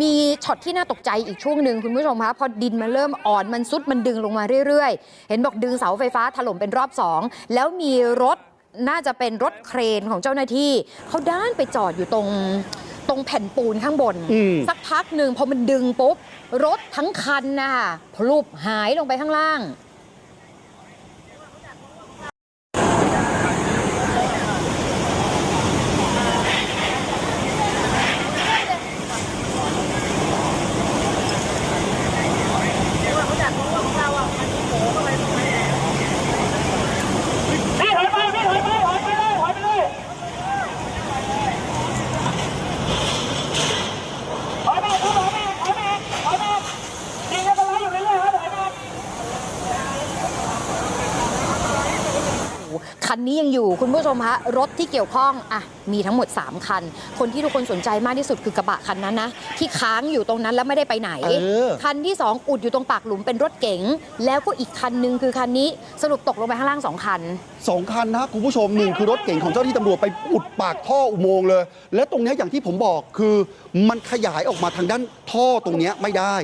มีช็อตที่น่าตกใจอีกช่วงหนึ่งคุณผู้ชมคะพอดินมันเริ่มอ่อนมันซุดมันดึงลงมาเรื่อยๆ เห็นบอกดึงเสาไฟฟ้าถล่มเป็นรอบสองแล้วมีรถน่าจะเป็นรถเครนของเจ้าหน้าที่เขาด้านไปจอดอยู่ตรงตรงแผ่นปูนข้างบนอืมสักพักหนึ่งพอมันดึงปุ๊บ รถทั้งคันนะคะพลุบหายลงไปข้างล่าง พี่ถอยไปพี่ถอยไปถอยไปเลยถอยไปเลยถอยไปถอยไปถอยไปถอยไปยิงกันอะไรอยู่เรื่อยๆครับถอยไป คันนี้ยังอยู่คุณผู้ชมฮะรถที่เกี่ยวข้องอะมีทั้งหมด 3 คัน คนที่ทุกคนสนใจมากที่สุดคือกระบะคันนั้นนะ ที่ค้างอยู่ตรงนั้นแล้วไม่ได้ไปไหนเออคันที่ 2 อุดอยู่ตรงปากหลุมเป็นรถเก๋ง แล้วก็อีกคันหนึงคือคันนี้สรุปตกลงไปข้างล่างสองคันสองคันนะคุณผู้ชมหนึ่งคือรถเก่งของเจ้าหน้าที่ตำรวจไปอุดปากท่ออุโมงค์เลย และตรงเนี้ยอย่างที่ผมบอกคือมันขยายออกมาทางด้านท่อตรงเนี้ยไม่ได้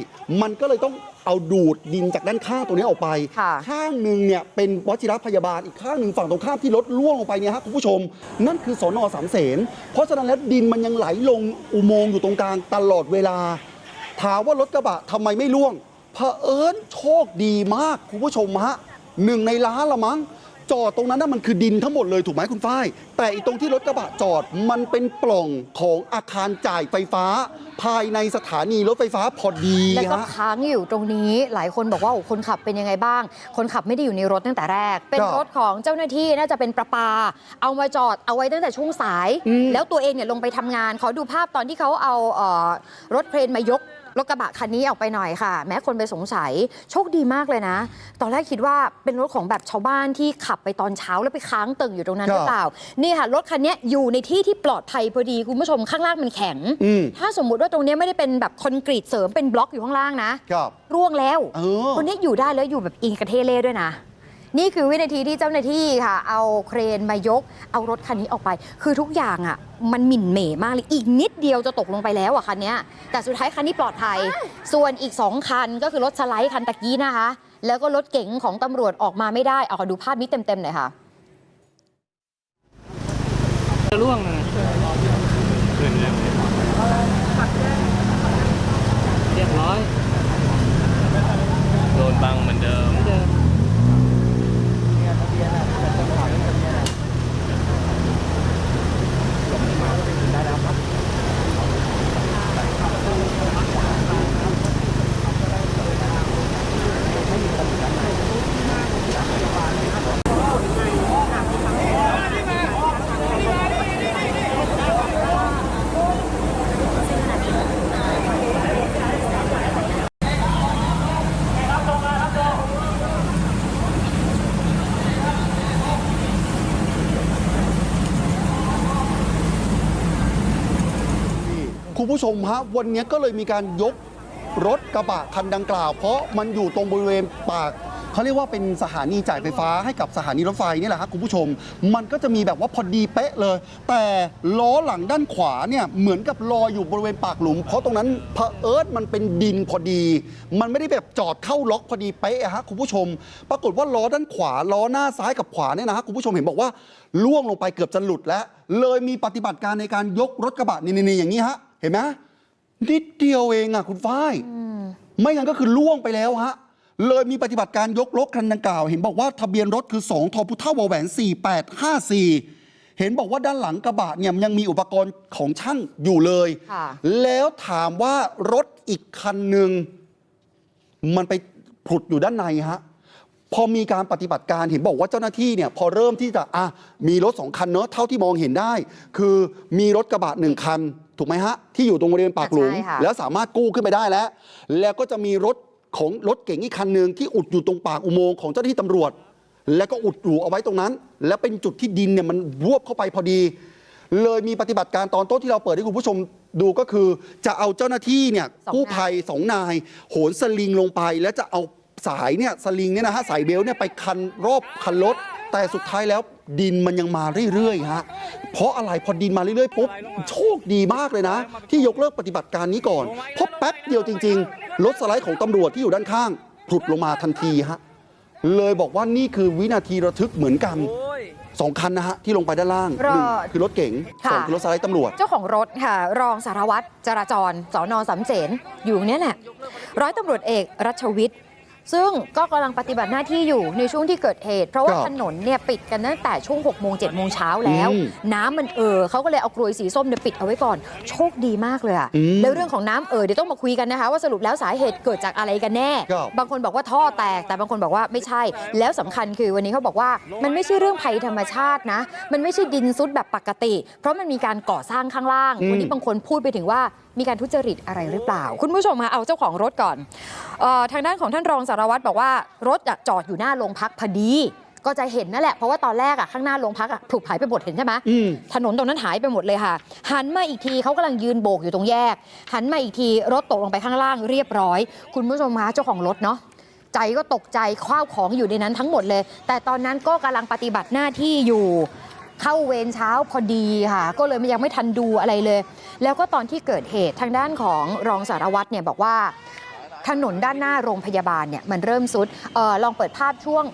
มันก็เลยต้อง เอาดูดดินจากด้านข้างตรงเนี้ยออกไปค่ะข้างหนึ่งเนี่ยเป็นวชิรพยาบาลอีกข้างหนึ่งฝั่งตรงข้ามที่รถล่วงลงไปเนี่ยฮะคุณผู้ชม นั่นคือสอนอสามเสนเพราะฉะนั้นแล้วดินมันยังไหลลงอุโมงค์อยู่ตรงกลางตลอดเวลา ถามว่ารถกระบะทำไมไม่ล่วงเผอิญโชคดีมากคุณผู้ชมฮะหนึ่งในล้านละมั้ง จอดตรงนั้นน่ะมันคือดินทั้งหมดเลยถูกไหมคุณฝ้าย แต่อีตรงที่รถกระบะจอดมันเป็นปล่องของอาคารจ่ายไฟฟ้า ภายในสถานีรถไฟฟ้าพอดีแล้วก็ฮะ ค้างอยู่ตรงนี้หลายคนบอกว่าโอ้คนขับเป็นยังไงบ้าง คนขับไม่ได้อยู่ในรถตั้งแต่แรก เป็นครับรถของเจ้าหน้าที่น่าจะเป็นประปา เอามาจอดเอาไว้ตั้งแต่ช่วงสาย อืม แล้วตัวเองเนี่ยลงไปทำงาน ขอดูภาพตอนที่เขาเอาเอ่อรถเครนมายก รถกระบะคันนี้ออกไปหน่อยค่ะ แม้คนไปสงสัยโชคดีมากเลยนะ ตอนแรกคิดว่าเป็นรถของแบบชาวบ้านที่ขับไปตอนเช้าแล้วไปค้างตึงอยู่ตรงนั้นครับหรือเปล่านี่ค่ะรถคันนี้อยู่ในที่ที่ปลอดภัยพอดีคุณผู้ชมข้างล่างมันแข็งอืมถ้าสมมุติว่าตรงเนี้ยไม่ได้เป็นแบบคอนกรีตเสริมเป็นบล็อกอยู่ข้างล่างนะครับร่วงแล้วเออคนนี้อยู่ได้แล้วอยู่แบบอิงกระเทเล่ด้วยนะ นี่คือวินาทีที่เจ้าหน้าที่ค่ะ เอาเครนมายก เอารถคันนี้ออกไป คือทุกอย่างอะ มันหมิ่นเหม่มากเลยอีกนิดเดียวจะตกลงไปแล้วอะคันเนี้ยแต่สุดท้ายคันนี้ปลอดภัย ส่วนอีก 2 คันก็คือรถสไลด์คันตะกี้นะคะ แล้วก็รถเก๋งของตำรวจออกมาไม่ได้เอาขอดูภาพนี้เต็มๆหน่อยค่ะจะล่วงนะเรียบร้อย โดนบังเหมือนเดิม เหมือนเดิม คุณผู้ชมฮะวันนี้ก็เลยมีการยกรถกระบะคันดังกล่าว เพราะมันอยู่ตรงบริเวณปากเขาเรียกว่าเป็นสถานีจ่ายไฟฟ้าให้กับสถานีรถไฟนี่แหละครับคุณผู้ชม มันก็จะมีแบบว่าพอดีเป๊ะเลย แต่ล้อหลังด้านขวาเนี่ยเหมือนกับลอยอยู่บริเวณปากหลุม เพราะตรงนั้นเผอิญมันเป็นดินพอดี มันไม่ได้แบบจอดเข้าล็อกพอดีเป๊ะอะฮะคุณผู้ชม ปรากฏว่าล้อด้านขวาล้อหน้าซ้ายกับขวาเนี่ยนะฮะคุณผู้ชมเห็นบอกว่าล่วงลงไปเกือบจะหลุดแล้ว เลยมีปฏิบัติการในการยกรถกระบะนี่ๆๆอย่างนี้ฮะ เห็นไหมนิดเดียวเองอะคุณฝ้ายไม่งั้นก็คือล่วงไปแล้วฮะ เลยมีปฏิบัติการยกรถคันดังกล่าว เห็นบอกว่าทะเบียนรถคือ 2ทพุท่าวอแหวน 4854 เห็นบอกว่าด้านหลังกระบะเนี่ยยังมีอุปกรณ์ของช่างอยู่เลย ค่ะ แล้วถามว่ารถอีกคันหนึ่งมันไปผุดอยู่ด้านในฮะ พอมีการปฏิบัติการเห็นบอกว่าเจ้าหน้าที่เนี่ยพอเริ่มที่จะอะมีรถสองคันเนอะเท่าที่มองเห็นได้ คือมีรถกระบะหนึ่งคัน ถูกไหมฮะ ที่อยู่ตรงบริเวณปากหลุม ใช่ค่ะ แล้วสามารถกู้ขึ้นไปได้แล้ว แล้วก็จะมีรถของรถเก๋งอีกคันหนึ่งที่อุดอยู่ตรงปากอุโมงค์ของเจ้าหน้าที่ตำรวจ แล้วก็อุดอยู่เอาไว้ตรงนั้น แล้วเป็นจุดที่ดินเนี่ยมันรวบเข้าไปพอดี เลยมีปฏิบัติการตอนต้นที่เราเปิดให้คุณผู้ชมดูก็คือ จะเอาเจ้าหน้าที่เนี่ยสองนาย กู้ภัยสองนาย โหนสลิงลงไป แล้วจะเอา สายเนี่ยสลิงเนี่ยนะฮะสายเบลต์เนี่ยไปคันรอบคันรถแต่สุดท้ายแล้วดินมันยังมาเรื่อยๆฮะเพราะอะไรพอดินมาเรื่อยๆปุ๊บโชคดีมากเลยนะ ที่ยกเลิกปฏิบัติการนี้ก่อนเพราะแป๊บเดียวจริง ๆ รถสไลด์ของตำรวจที่อยู่ด้านข้างผลุดลงมาทันทีฮะเลยบอกว่านี่คือวินาทีระทึกเหมือนกันสองคันนะฮะ ที่ลงไปด้านล่างหรอนึ่งคือรถเก๋งค่ะสองคือรถสไลด์ตำรวจ เจ้าของรถค่ะ รองสารวัตรจราจรสอนอสำเสนอยู่เนี่ยแหละร้อยตำรวจเอกรัชวิทย์ ซึ่งก็กำลังปฏิบัติหน้าที่อยู่ในช่วงที่เกิดเหตุ เพราะว่าครับถนนเนี่ยปิดกันตั้งแต่ช่วง6โมง7โมงเช้าแล้วอืมน้ำมันเอ่อเขาก็เลยเอากรวยสีส้มเนี่ยปิดเอาไว้ก่อน โชคดีมากเลยอะอืมแล้วเรื่องของน้ำเอ่อเดี๋ยวต้องมาคุยกันนะคะ ว่าสรุปแล้วสาเหตุเกิดจากอะไรกันแน่ครับบางคนบอกว่าท่อแตกแต่บางคนบอกว่าไม่ใช่ แล้วสำคัญคือวันนี้เขาบอกว่ามันไม่ใช่เรื่องภัยธรรมชาตินะ มันไม่ใช่ดินซุดแบบปกติ เพราะมันมีการก่อสร้างข้างล่างอืมวันนี้บางคนพูดไปถึงว่า มีการทุจริตอะไรหรือเปล่า คุณผู้ชมคะเอาเจ้าของรถก่อนเออทางด้านของท่านรองสารวัตรบอกว่ารถอะจอดอยู่หน้าโรงพักพอดีก็จะเห็นนั่นแหละ เพราะว่าตอนแรกอะข้างหน้าโรงพักอะถูกหายไปหมดเห็นใช่ไหมอืมถนนตรงนั้นหายไปหมดเลยค่ะ หันมาอีกทีเขากำลังยืนโบกอยู่ตรงแยก หันมาอีกทีรถตกลงไปข้างล่างเรียบร้อย คุณผู้ชมคะเจ้าของรถเนาะใจก็ตกใจข้าวของอยู่ในนั้นทั้งหมดเลย แต่ตอนนั้นก็กำลังปฏิบัติหน้าที่อยู่ เข้าเวรเช้าพอดีค่ะ ก็เลยยังไม่ทันดูอะไรเลย แล้วก็ตอนที่เกิดเหตุทางด้านของรองสารวัตรเนี่ยบอกว่าถนนด้านหน้าโรงพยาบาลเนี่ยมันเริ่มซุดออลองเปิดภาพช่วง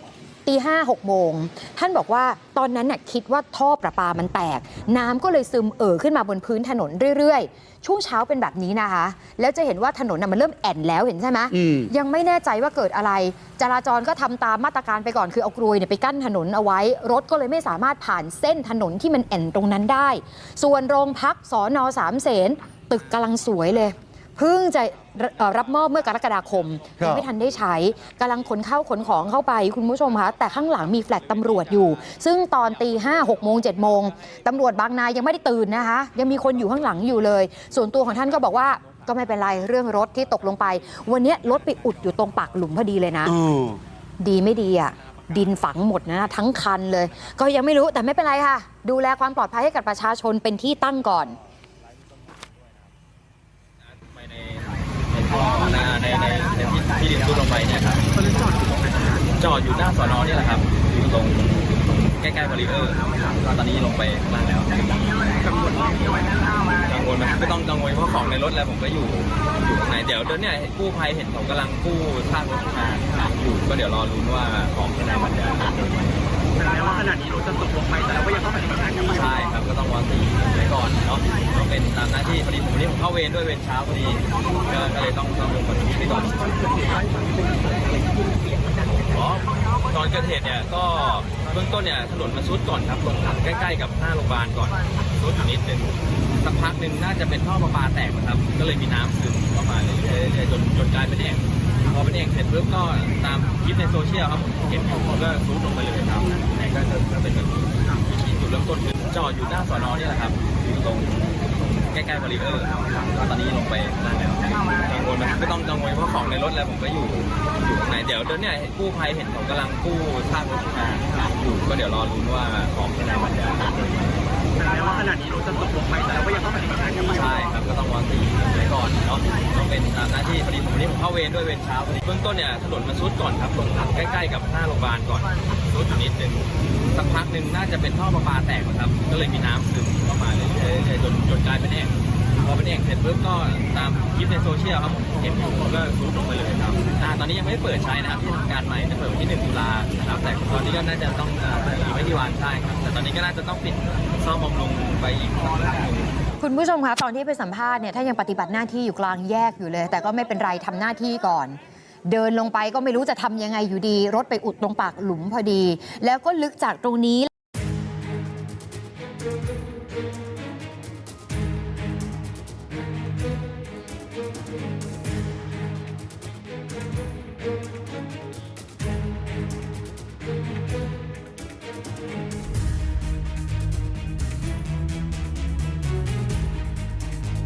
ตีห้าหกโมงท่านบอกว่าตอนนั้นน่ะคิดว่าท่อประปามันแตก น้ำก็เลยซึมเอ่อขึ้นมาบนพื้นถนนเรื่อยๆ ช่วงเช้าเป็นแบบนี้นะคะ แล้วจะเห็นว่าถนนน่ะมันเริ่มแอ่นแล้วเห็นใช่ไหมอืมยังไม่แน่ใจว่าเกิดอะไร จราจรก็ทำตามมาตรการไปก่อนคือเอากรวยเนี่ยไปกั้นถนนเอาไว้ รถก็เลยไม่สามารถผ่านเส้นถนนที่มันแอ่นตรงนั้นได้ ส่วนโรงพักสอนอสามเสนตึกกำลังสวยเลย เพิ่งจะเอ่อรับมอบเมื่อกรกฎาคมครับยังไม่ทันได้ใช้กำลังขนข้าวขนของเข้าไปคุณผู้ชมคะแต่ข้างหลังมีแฟลตตำรวจอยู่ ซึ่งตอนตีห้าหกโมงเจ็ดโมงตำรวจบางนายยังไม่ได้ตื่นนะคะ ยังมีคนอยู่ข้างหลังอยู่เลย ส่วนตัวของท่านก็บอกว่าก็ไม่เป็นไรเรื่องรถที่ตกลงไป วันนี้รถไปอุดอยู่ตรงปากหลุมพอดีเลยนะเออดีไม่ดีอะ ดินฝังหมดนะ ทั้งคันเลย ก็ยังไม่รู้แต่ไม่เป็นไรค่ะ ดูแลความปลอดภัยให้กับประชาชนเป็นที่ตั้งก่อน ไปในในท่อ ในในที่ที่ดินซุดลงไปเนี่ยครับจอดอยู่หน้าสอนอเนี่ยแหละครับอยู่ตรงใกล้ๆบริเออร์ตอนนี้ลงไปข้างล่างแล้วกังวลกังวลไหมไม่ต้องกังวลเพราะของในรถแล้วผมก็อยู่อยู่ข้างในเดี๋ยวเดี๋ยวเนี่ยกู้ภัยเห็นผมกำลังกู้ซากรถมาอยู่ก็เดี๋ยวรอลุ้นว่าของข้างในมันจะเดินไหมว่าขนาดนี้รถจะตกลงไปแต่เราก็ยังต้องปฏิบัติงานกันใช่ครับก็ต้องวางตีไว้ก่อนเนาะ วันนี้ผมเวรด้วยเวรเช้าพอดีก็เลยต้องต้องลงมาตรงนี้ไปก่อนอ๋อตอนเกิดเหตุเนี่ยก็เบื้องต้นเนี่ยถนนมันซุดก่อนครับตรงใกล้ๆกับหน้าโรงพยาบาลก่อนซุดอยู่นิดนึงสักพักหนึ่งน่าจะเป็นท่อประปาแตกนะครับ ก็เลยมีน้ำซึมเข้ามาเรื่อยๆจนจนกลายเป็นแอ่งพอเป็นแอ่งเสร็จปุ๊บก็ตามคลิปในโซเชียลครับเห็นอยู่ก็ซุดลงไปเลยครับแต่ก็จะเป็นแบบจุดเริ่มต้นคือจอดอยู่หน้าสอนอเนี่ยแหละครับอยู่ตรง ใกล้ๆบริเออร์ตอนนี้ลงไปนานแล้วกังวลไหมไม่ต้องกังวลเพราะของในรถแล้วผมก็อยู่อยู่ข้างในเดี๋ยวเดี๋ยวเนี่ยกู้ภัยเห็นผมกำลังกู้ซากรถมาอยู่ก็เดี๋ยวรอรุ้นว่าของข้างในมันจะเดินไหม ว่าขนาดนี้เราจะตกลงไปแต่เราก็ยังต้องปฏิบัติงานกันใช่ครับก็ต้องวางตีไว้ก่อนเนาะต้องเป็นตามหน้าที่พอดีผมวันนี้ผมเข้าเวรด้วยเวรเช้าพอดีเบื้องต้นเนี่ยถนนมันซุดก่อนครับตรงใกล้ๆกับหน้าโรงพยาบาลก่อนซุดอยู่นิดนึงสักพักหนึ่งน่าจะเป็นท่อประปาแตกนะครับก็เลยมีน้ำซึมเข้ามาเรื่อยๆจนจนกลายเป็นแอ่ง พอเป็นแอ่งเสร็จปุ๊บก็ตามคลิปในโซเชียลครับผมเห็นอยู่ก็ซุดลงไปเลยครับอ่าตอนนี้ยังไม่เปิดใช้นะครับที่ทำการใหม่จะเปิดวันที่1ตุลานะครับแต่ตอนนี้ก็น่าจะต้องอ่าอีกไม่กี่วันใช่ครับแต่ตอนนี้ก็น่าจะต้องปิดซ่อมบำรุงไปอีกสักระยะหนึ่ง คุณผู้ชมคะตอนที่ไปสัมภาษณ์เนี่ยถ้ายังปฏิบัติหน้าที่อยู่กลางแยกอยู่เลย แต่ก็ไม่เป็นไรทำหน้าที่ก่อน เดินลงไปก็ไม่รู้จะทำยังไงอยู่ดี รถไปอุดตรงปากหลุมพอดี แล้วก็ลึกจากตรงนี้